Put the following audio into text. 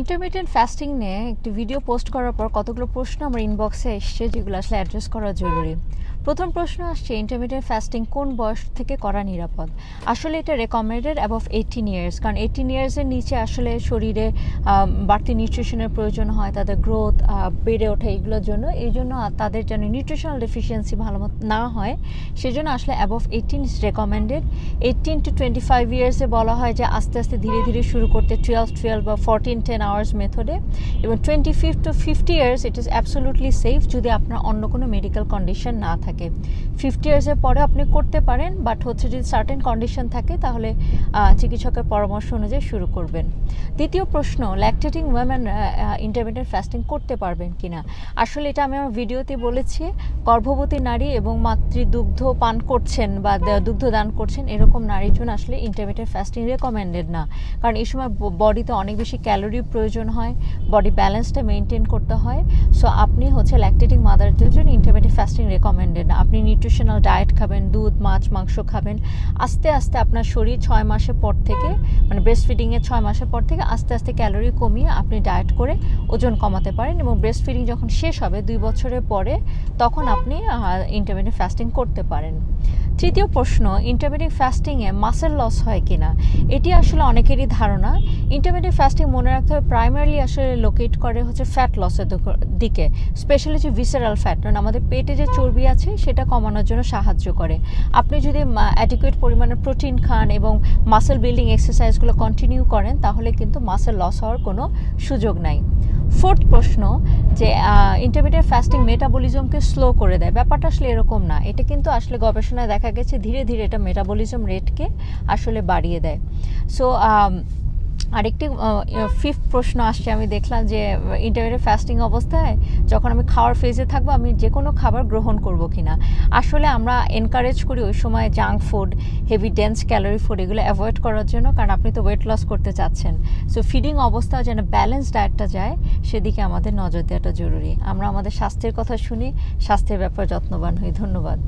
Intermediate fasting নিয়ে একটি video post করার পর কতগুলো প্রশ্ন আমার ইনবক্সে এসছে যেগুলো আসলে অ্যাড্রেস করা জরুরি। প্রথম প্রশ্ন আসছে ইন্টারমিডিয়েট ফাস্টিং কোন বয়স থেকে করা নিরাপদ? আসলে এটা রেকমেন্ডেড অ্যাবভ এইটিন ইয়ার্স কারণ এইটিন ইয়ার্সের নিচে আসলে শরীরে বাড়তি নিউট্রিশনের প্রয়োজন হয়, তাদের গ্রোথ বেড়ে ওঠে এগুলোর জন্য। এই জন্য তাদের যেন নিউট্রিশনাল ডেফিসিয়েন্সি ভালো না হয়, সেজন্য আসলে above eighteen is recommended eighteen to twenty five ইয়ার্সে বলা হয় যে আস্তে আস্তে ধীরে ধীরে শুরু করতে টুয়েলভ টুয়েলভ বা ফোরটিন টেন আওয়ার্স মেথডে এবং twenty five to fifty years it is absolutely safe যদি আপনার অন্য কোনো মেডিকেল কন্ডিশন না থাকে। ফিফটি ইয়ার্সের পরে আপনি করতে পারেন বাট হচ্ছে যদি সার্টেন কন্ডিশন থাকে, তাহলে চিকিৎসকের পরামর্শ অনুযায়ী শুরু করবেন। দ্বিতীয় প্রশ্ন ল্যাকটেটিং ওয়েমেন ইন্টারমিডিয়েট ফাস্টিং করতে পারবেন কিনা? আসলে এটা আমি আমার ভিডিওতে বলেছি, গর্ভবতী নারী এবং মাতৃদুগ্ধ পান করছেন বা দুগ্ধ দান করছেন, এরকম নারীর জন্য আসলে ইন্টারমিডিয়েট ফাস্টিং রেকমেন্ডেড না। কারণ এই সময় বডিতে অনেক বেশি ক্যালোরি প্রয়োজন হয় বডি ব্যালেন্সটা মেনটেন করতে হয়। সো আপনি হচ্ছে ল্যাকটেটিং মাদারদের জন্য ইন্টারমিডিয়েট ফাস্টিং রেকমেন্ডেড না। আপনি নিউট্রিশনাল ডায়েট খাবেন, দুধ, মাছ, মাংস খাবেন। আস্তে আস্তে আপনার শরীর ছয় মাসের পর থেকে মানে ব্রেস্ট ফিডিংয়ের ছয় মাসের পর থেকে আস্তে আস্তে ক্যালোরি কমিয়ে আপনি ডায়েট করে ওজন কমাতে পারেন এবং ব্রেস্ট ফিডিং যখন শেষ হবে দুই বছরের পরে, তখন আপনি ইন্টারমিডিয়েট ফাস্টিং করতে পারেন। তৃতীয় প্রশ্ন ইন্টারমিডিয়েট ফাস্টিংয়ে মাসেল লস হয় কিনা? এটি আসলে অনেকেরই ধারণা। ইন্টারমিডিয়েট ফাস্টিং মনে রাখতে হবে প্রাইমারিলি আসলে লোকেট করে হচ্ছে ফ্যাট লসের দিকে স্পেশালি যে ভিসারাল ফ্যাট কারণ আমাদের পেটে যে চর্বি আছে, সেটা কমানোর জন্য সাহায্য করে। আপনি যদি অ্যাডিকুয়েট পরিমাণে প্রোটিন খান এবং মাসেল বিল্ডিং এক্সারসাইজগুলো কন্টিনিউ করেন, তাহলে কিন্তু মাসেল লস হওয়ার কোনো সুযোগ নাই। ফোর্থ প্রশ্ন যে ইন্টারমিডিয়েট ফাস্টিং মেটাবলিজমকে স্লো করে দেয়। ব্যাপারটা আসলে এরকম না। এটা কিন্তু আসলে গবেষণায় দেখা গেছে ধীরে ধীরে এটা মেটাবলিজম রেটকে আসলে বাড়িয়ে দেয়। সো আরেকটি ফিফথ প্রশ্ন আসছে, আমি দেখলাম যে ইন্টারমিডিয়েট ফাস্টিং অবস্থায় যখন আমি খাওয়ার ফেজে থাকব, আমি যে কোনো খাবার গ্রহণ করব কিনা। আসলে আমরা এনকারেজ করি ওই সময় junk food heavy dense calorie food এগুলো অ্যাভয়েড করার জন্য, কারণ আপনি তো ওয়েট লস করতে চাচ্ছেন। সো ফিডিং অবস্থা যেন ব্যালেন্স ডায়েটটা যায়, সেদিকে আমাদের নজর দেওয়াটা জরুরি। আমরা আমাদের স্বাস্থ্যের কথা শুনি, স্বাস্থ্যের ব্যাপারে যত্নবান হই। ধন্যবাদ।